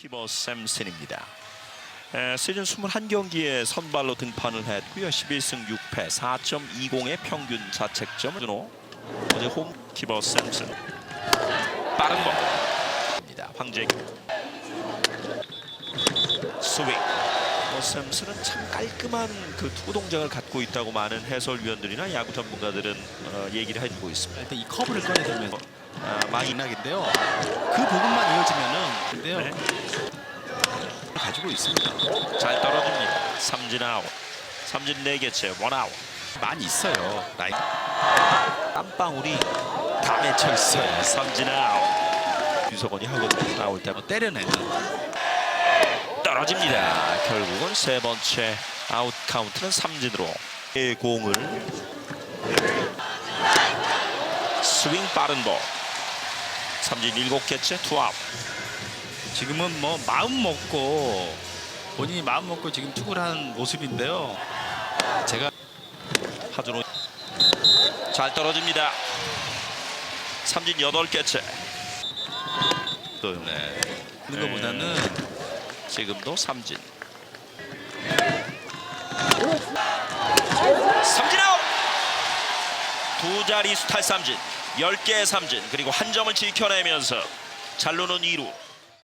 키버 샘슨입니다. 에, 시즌 21경기에 선발로 등판을 했고요. 11승 6패 4.20의 평균 자책점을 준호 어제 홈 키버 샘슨 빠른 볼입니다. 황재규 스윙 뭐 샘슨은 참 깔끔한 그 투구 동작을 갖고 있다고 많은 해설위원들이나 야구 전문가들은 어, 얘기를 해주고 있습니다. 일단 이 커브를 꺼내야 되면 아, 많이 낙인데요. 그 부분만 이어지면은 근데요. 네. 가지고 있습니다. 잘 떨어집니다. 삼진 아웃. 삼진 4개째 원아웃. 많이 있어요. 라인 땀방울이 다 맺혀 있어요. 삼진 아웃. 유석원이 하거든요. 나올 때 어, 때려내는 떨어집니다. 결국은 세 번째 아웃 카운트는 삼진으로 이 공을 스윙 빠른 볼. 삼진 7개째 투아웃. 지금은 뭐 마음 먹고 본인이 마음 먹고 지금 투구를 하는 모습인데요. 제가 하준호 잘 떨어집니다. 삼진 8개째. 네. 하는 것보다는 지금도 삼진. 삼진 아웃. 두 자리 수탈 삼진, 10개의 삼진, 그리고 한 점을 지켜내면서 잘루는 2루.